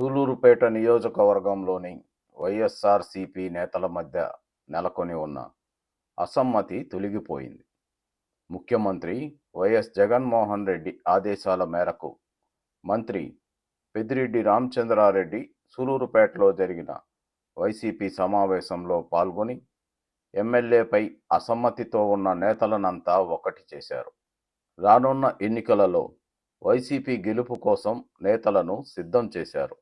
సూలూరుపేట నియోజకవర్గంలోని వైఎస్ఆర్సీపీ నేతల మధ్య నెలకొని ఉన్న అసమ్మతి తొలగిపోయింది. ముఖ్యమంత్రి వైఎస్ జగన్మోహన్ రెడ్డి ఆదేశాల మేరకు మంత్రి పెద్దిరెడ్డి రామచంద్రారెడ్డి సూలూరుపేటలో జరిగిన వైసీపీ సమావేశంలో పాల్గొని ఎమ్మెల్యేపై అసమ్మతితో ఉన్న నేతలనంతా ఒకటి చేశారు. రానున్న ఎన్నికలలో వైసీపీ గెలుపు కోసం నేతలను సిద్ధం చేశారు.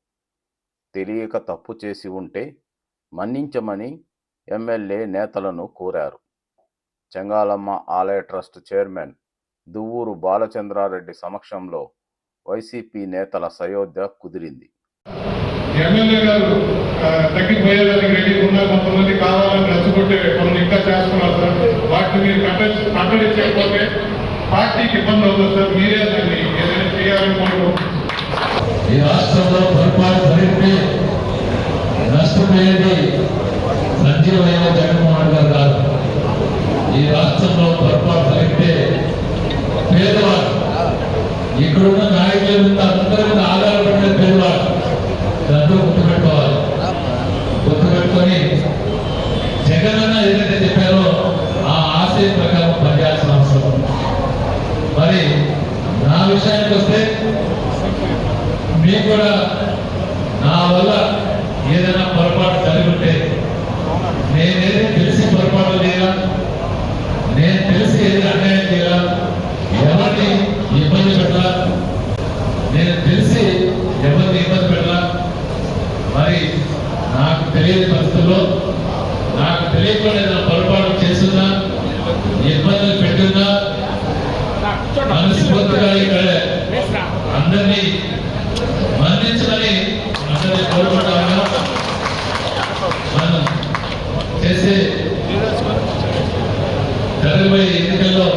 తెలియక తప్పు చేసి ఉంటే మన్నించమని ఎమ్మెల్యే నేతలను కోరారు. చెంగాలమ్మ ఆలయ ట్రస్ట్ చైర్మన్ దువ్వూరు బాలచంద్రారెడ్డి సమక్షంలో వైసీపీ నేతల సయోధ్య కుదిరింది. ఎమ్మెల్యే గారు తగ్గిపోయేదానికి రెడీ ఉన్నారు కొంతమంది కావాలని రెచ్చగొట్టే పనులు ఇంకా చేస్తున్నారు సార్. వాటిని మీరు కట్ట కట్టడించకపోతే పార్టీకి ఇబ్బంది అవుతుంది సార్. మీరే దాన్ని ఏదైనా చేయాలనుకుంటూ ఈ రాష్ట్రంలో పొరపాటు జరిగితే నష్టపోయేది సంజీవైన జగన్మోహన్ గారు కాదు ఈ రాష్ట్రంలో పొరపాటు జరిగితే పేదవాడు ఇక్కడున్న నాయకుల మీద అందరి మీద ఆధారపడిన పేదవాడు దాంట్లో గుర్తుపెట్టుకోవాలి గుర్తుపెట్టుకొని అన్న ఏదైతే చెప్పారో ఆ ఆశయం ప్రకారం పనిచేయాల్సిన అవసరం మరి నా విషయానికి వస్తే మీకు కూడా నా వల్ల ఏదైనా పొరపాటు జరిగి ఉంటే నేనేది తెలిసి పొరపాటు చేయాలా నేను తెలిసి ఏది అన్యాయం చేయాలా ఎవరిని ఇబ్బంది పెట్టాలా నేను తెలిసి ఎవరిని ఇబ్బంది పెట్టాలా మరి నాకు పరిస్థితుల్లో నాకు తెలియకుండా ఏదైనా పొరపాటు చేస్తున్నా ఇబ్బందులు పెట్టున్నా మనస్ఫూర్తిగా ఇక్కడ అందరినీ మన్నించమని అందరినీ కోరుకుంటాము మనం చేసే జరగబోయే ఎన్నికల్లో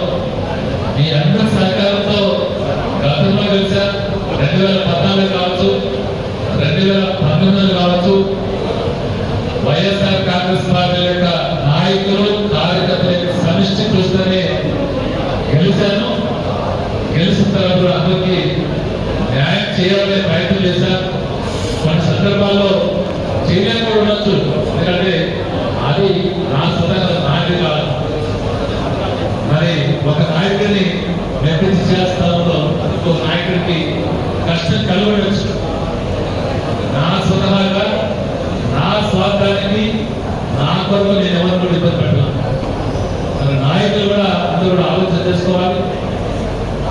మీ అందరి సహకారంతో గతంలో కలిసా రెండు వేల పద్నాలుగు కావచ్చు రెండు వేల పంతొమ్మిది కావచ్చు వైఎస్ఆర్ కాంగ్రెస్ పార్టీ యొక్క నాయకులు కార్యకర్తల యొక్క సమిష్టి కృషితోనే గెలిచాను గెలిచిన తర్వాత కూడా అందరికీ న్యాయం చేయాలనే ప్రయత్నం చేశాను కొన్ని సందర్భాల్లో చేయలేక కూడా ఉండొచ్చు. ఎందుకంటే అది నా స్వతంత్ర నాయకుడు కాదు మరి ఒక నాయకుడిని మెప్పించి చేస్తానంలో ఇంకో నాయకుడికి కష్టం కలగవచ్చు. నా స్వతహాగా నా స్వార్థానికి నా కొరకు నేను ఎవరు కూడా ఇబ్బంది పెట్టాను. మరి నాయకులు కూడా అందరూ కూడా ఆలోచన చేసుకోవాలి.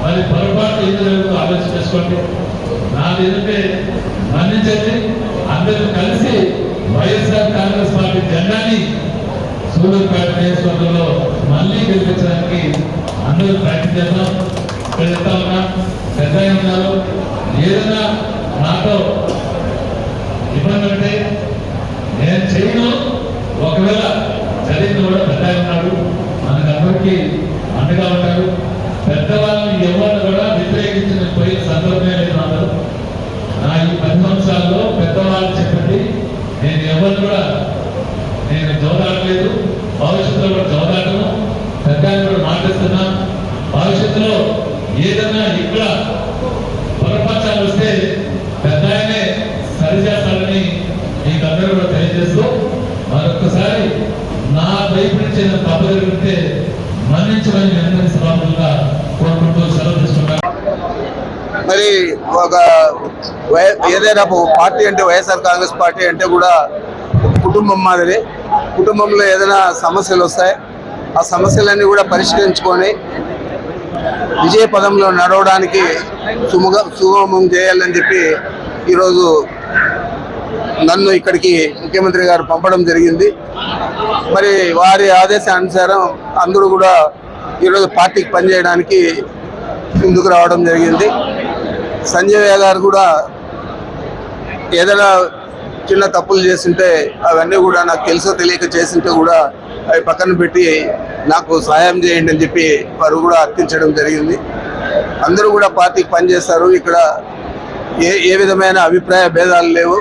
మరి పొరపాటు ఏది ఆలోచన చేసుకోండి. నాది ఏంటంటే మన్నించండి అందరూ కలిసి వైఎస్ఆర్ కాంగ్రెస్ పార్టీ జెండాని సూళ్ళూరుపేట నియోజకవర్గంలో మళ్ళీ గెలిపించడానికి అందరూ ప్రయత్నం చేద్దాం. ఇక్కడ చెప్తా ఉన్నా పెద్ద ఉన్నారు. ఏదైనా నాతో ఇబ్బంది ఉంటే నేను చేయను. ఒకవేళ నేను కూడా నేను జోదాడలేదు భవిష్యత్తులో కూడా జోదాడను పెద్దాన్ని కూడా మాట్లాడుతున్నా. భవిష్యత్తులో ఏదైనా ఇక్కడ పొరపక్షాలు వస్తే పెద్ద ఆయనే సరిచేస్తాడని మీకు అందరూ కూడా తెలియజేస్తూ మరొకసారి నా వైపు నుంచి ఏదైనా తప్పు జరిగితే మరణించమని అందరి సభాపతిగా కోరుకుంటూ సెలవు తీసుకుంటాను. మరి ఒక వై- ఏదైనా పార్టీ అంటే వైఎస్ఆర్ కాంగ్రెస్ పార్టీ అంటే కూడా కుటుంబం మాదిరి. కుటుంబంలో ఏదైనా సమస్యలు వస్తాయి ఆ సమస్యలన్నీ కూడా పరిష్కరించుకొని విజయ పదంలో నడవడానికి సుముగ సుగమం చేయాలని చెప్పి ఈరోజు నన్ను ఇక్కడికి ముఖ్యమంత్రి గారు పంపడం జరిగింది. మరి వారి ఆదేశానుసారం అందరూ కూడా ఈరోజు పార్టీకి పనిచేయడానికి ముందుకు రావడం జరిగింది. సంజయ్ గారు కూడా ఏదైనా చిన్న తప్పులు చేసింటే అవన్నీ కూడా నాకు తెలుసో తెలియక చేసింటే కూడా అవి పక్కన పెట్టి నాకు సహాయం చేయండి అని చెప్పి వారు కూడా అర్థించడం జరిగింది. అందరూ కూడా పార్టీకి పనిచేస్తారు ఇక్కడ ఏ ఏ విధమైన అభిప్రాయ భేదాలు లేవు.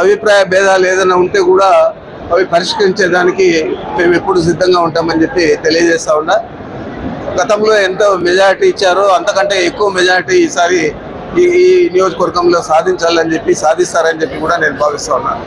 అభిప్రాయ భేదాలు ఏదైనా ఉంటే కూడా అవి పరిష్కరించేదానికి మేము ఎప్పుడు సిద్ధంగా ఉంటామని చెప్పి తెలియజేస్తా ఉన్నా. గతంలో ఎంత మెజారిటీ ఇచ్చారో అంతకంటే ఎక్కువ మెజారిటీ ఈసారి ఈ ఈ నియోజకవర్గంలో సాధించాలని చెప్పి సాధిస్తారని చెప్పి కూడా నేను భావిస్తున్నాను